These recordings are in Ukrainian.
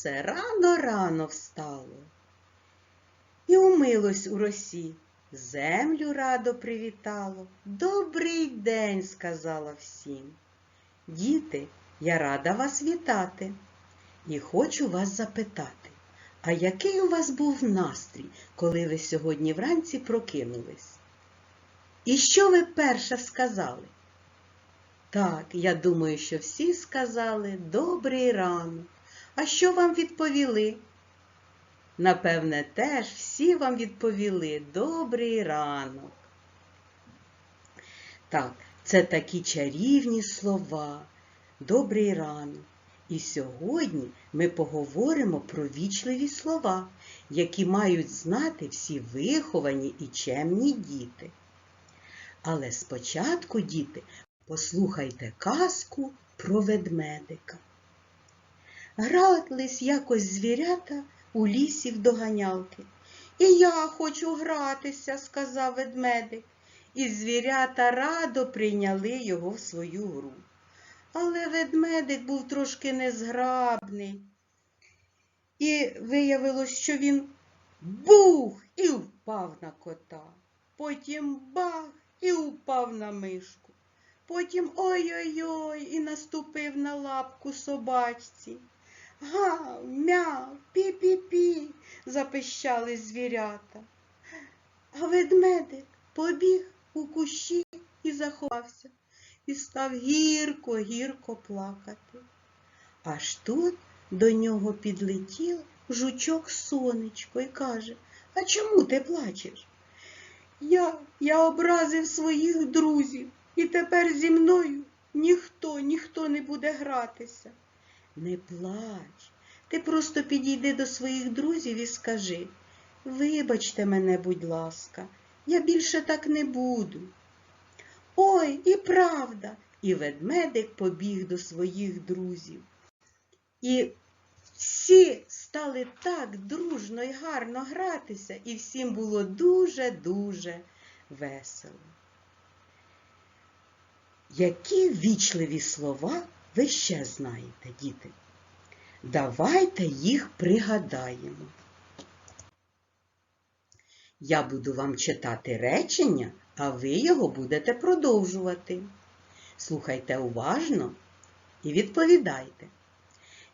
сонце рано-рано встало. І умилось у росі, землю радо привітало. Добрий день, сказала всім. Діти, я рада вас вітати і хочу вас запитати, а який у вас був настрій, коли ви сьогодні вранці прокинулись? І що ви перше сказали? Так, я думаю, що всі сказали добрий ранок. А що вам відповіли? Напевне, теж всі вам відповіли добрий ранок. Так, це такі чарівні слова. Добрий ранок. І сьогодні ми поговоримо про вічливі слова, які мають знати всі виховані і чемні діти. Але спочатку, діти, послухайте казку про ведмедика. Грались якось звірята у лісі в доганялки. І я хочу гратися, сказав ведмедик, і звірята радо прийняли його в свою гру. Але ведмедик був трошки незграбний. І виявилось, що він бух і впав на кота. Потім бах і впав на мишку. Потім ой-ой-ой і наступив на лапку собачці. Гав, мяв, пі-пі-пі, запищали звірята. А ведмедик побіг у кущі і заховався, і став гірко-гірко плакати. Аж тут до нього підлетів жучок сонечко і каже, а чому ти плачеш? Я, я образив своїх друзів, і тепер зі мною ніхто, ніхто не буде гратися. Не плач, ти просто підійди до своїх друзів і скажи, вибачте мене, будь ласка, я більше так не буду. Ой, і правда, і ведмедик побіг до своїх друзів. І всі стали так дружно і гарно гратися, і всім було дуже-дуже весело. Які вічливі слова ви ще знаєте, діти? Давайте їх пригадаємо. Я буду вам читати речення, а ви його будете продовжувати. Слухайте уважно і відповідайте.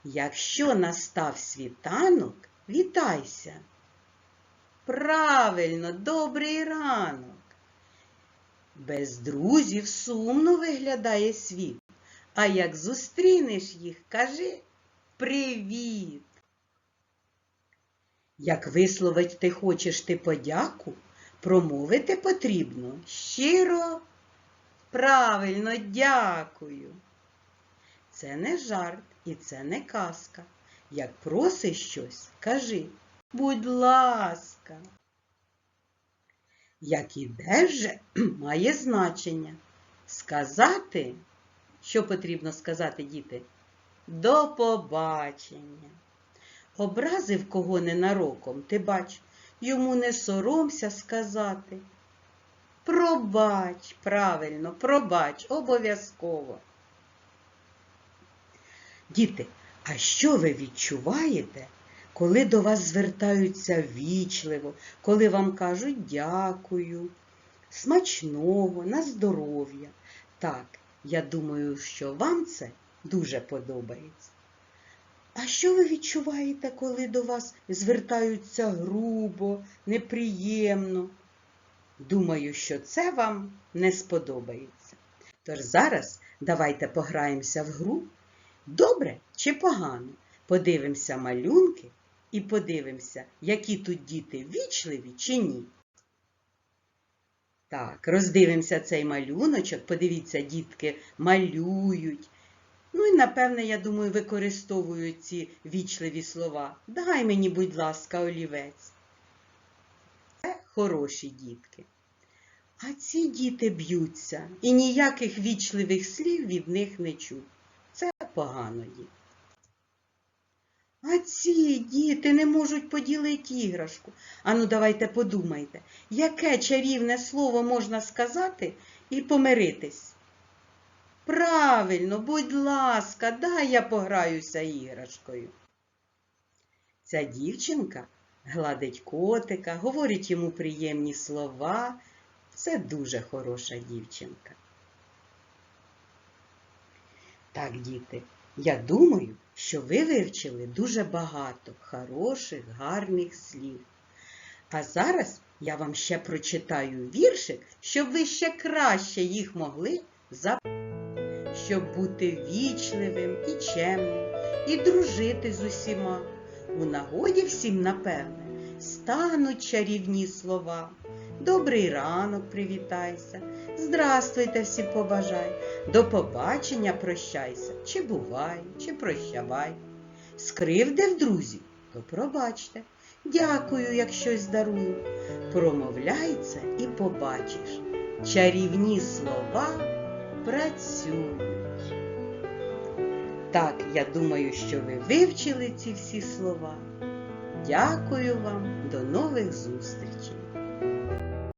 Якщо настав світанок, вітайся. Правильно, добрий ранок. Без друзів сумно виглядає світ. А як зустрінеш їх, кажи привіт. Як висловить ти хочеш ти подяку, промовити потрібно щиро, правильно дякую. Це не жарт і це не казка. Як просиш щось, кажи, будь ласка. Як ідеш же, має значення. Сказати, що потрібно сказати, діти? До побачення. Образив кого ненароком, ти бач, йому не соромся сказати. Пробач, правильно, пробач, обов'язково. Діти, а що ви відчуваєте, коли до вас звертаються вічливо, коли вам кажуть дякую, смачного, на здоров'я? Так, я думаю, що вам це дуже подобається. А що ви відчуваєте, коли до вас звертаються грубо, неприємно? Думаю, що це вам не сподобається. Тож зараз давайте пограємося в гру. Добре чи погано? Подивимося малюнки і подивимося, які тут діти вічливі чи ні. Так, роздивимося цей малюночок, подивіться, дітки малюють. Ну і, напевне, я думаю, використовують ці вічливі слова. Дай мені, будь ласка, олівець. Це хороші дітки. А ці діти б'ються і ніяких вічливих слів від них не чуть. Це погано діти. Ці діти не можуть поділити іграшку. Ану, давайте подумайте, яке чарівне слово можна сказати і помиритись? Правильно, будь ласка, дай я пограюся іграшкою. Ця дівчинка гладить котика, говорить йому приємні слова. Це дуже хороша дівчинка. Так, діти, я думаю, що ви вивчили дуже багато хороших, гарних слів. А зараз я вам ще прочитаю віршик, щоб ви ще краще їх могли запам'ятати, щоб бути вічливим і чемним, і дружити з усіма. У нагоді всім, напевне, стануть чарівні слова. Добрий ранок привітайся, здрастуйте всі побажай, до побачення прощайся, чи бувай, чи прощавай. Скривдив друзів, то пробачте. Дякую, як щось дарую. Промовляй це і побачиш. Чарівні слова працюють. Так, я думаю, що ви вивчили ці всі слова. Дякую вам, до нових зустрічей!